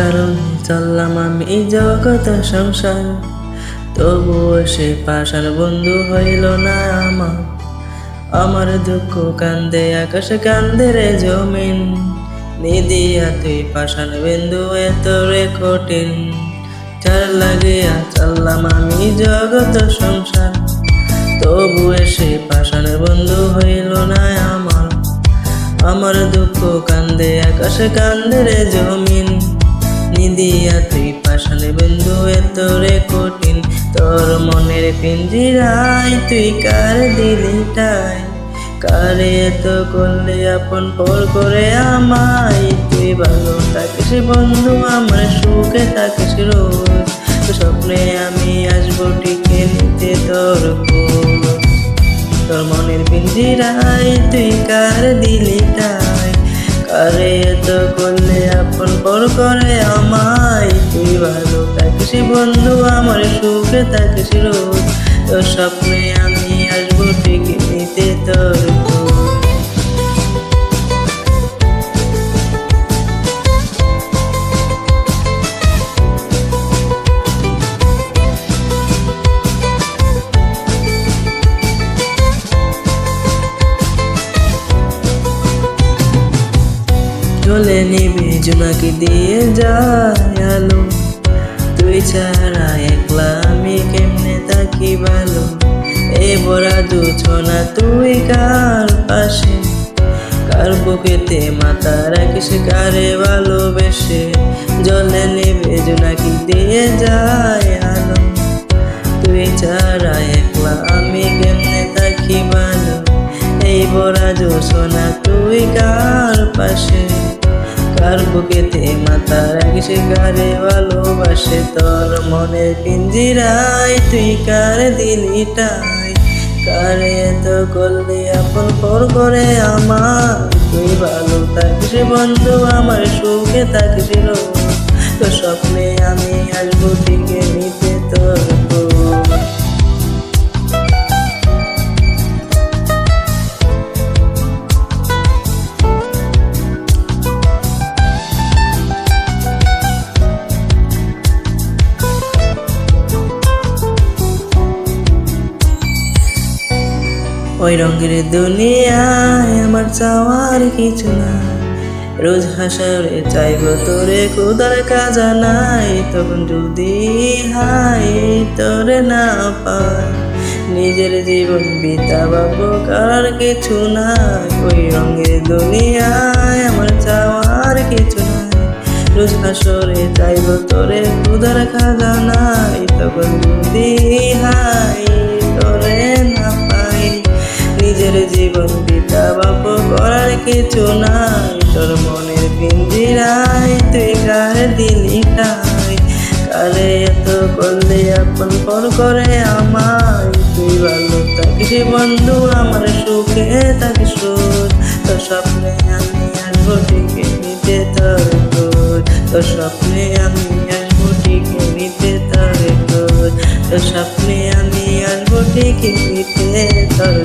কারণে চললাম আমি জগত সংসার। তবুও সে পাশার বন্ধু হইল না আমার। আমার দুঃখ কান্দে, আকাশ কান্দে রে জমিন। নিদিয়া তুই পাশান বিন্দু এত রে কঠিন। চার লাগিয়া চললাম আমি জগত সংসার। তবু এসে পাশান বন্ধু হইল না আমার। আমার দুঃখ কান্দে, আকাশে কান্দে রে জমিন। নিদিয়া তুই পাশানে বন্ধু এত রে কঠিন। তোর মনের পিঞ্জিরাই তুই কার দিলি তাই কারে এত করলে আপন পর করে আমায়? তুই ভালো থাকিস বন্ধু, আমার সুখে থাকিস রোজ। স্বপ্নে আমি আসব টিকে নিতে তোর তোর মনের পিঞ্জিরাই তুই কার দিলি তাই কারে এত করলে আপন পর করে ভালো থাকিস বন্ধু আমার সুখে থাকিস রোজ তোর স্বপ্নে আমি আসব, ঠিক নিতে তোর চলে নিবি জোনাকি দিয়ে যায়। ছাড়া একলা, আমি কেমনে থাকি ভালো এ বড়া দুছনা তুই কার পাশে? কার বুকেতে মাথা রাখিস, কারে ভালোবেসে? জলে নেবে জোনাকি দিয়ে যায় আলো। তুই ছাড়া একলা, আমি কেমনে থাকি ভালো এই বড়া জোসনা তুই কার পাশে? বুকেতে মাথা রাখিস কারে ভালোবাসে তোর মনে পিঞ্জিরাই তুই কার দিলি টাই কারে এত করলে আপন পর করে আমার? তুই ভালো থাকিস বন্ধু, আমার সুখে রোজ। তো স্বপ্নে আমি আসব ঠিকে নিতে তোর ওই রঙের দুনিয়ায় আমার চাওয়ার কিছু না রোজ হাসারে চাইব তোরে কোদার কাজা নাই। তখন যদি হাই তোরে না পাই। নিজের জীবন বিতাবাবো, কার কিছু নাই। ওই রঙের দুনিয়ায় আমার চাওয়ার কিছু নাই। রোজ হাসরে চাইব তোরে কোদার কাজা নাই। তখন যদি হাই তোরে না পিতা বাপ করার কিছু নাই। তোর মনের পিঞ্জিরাই তুই কার দিলি টাই কারে এত করলে আপন পর করে আমায়। তুই ভালো থাকিস বন্ধু, আমার সুখে থাকিস তোর স্বপ্নে আমি আসব ঠিকে নিতে তোর তোর স্বপ্নে আমি আসব ঠিকে নিতে তোর তোর স্বপ্নে আমি আসব ঠিকে নিতে তোর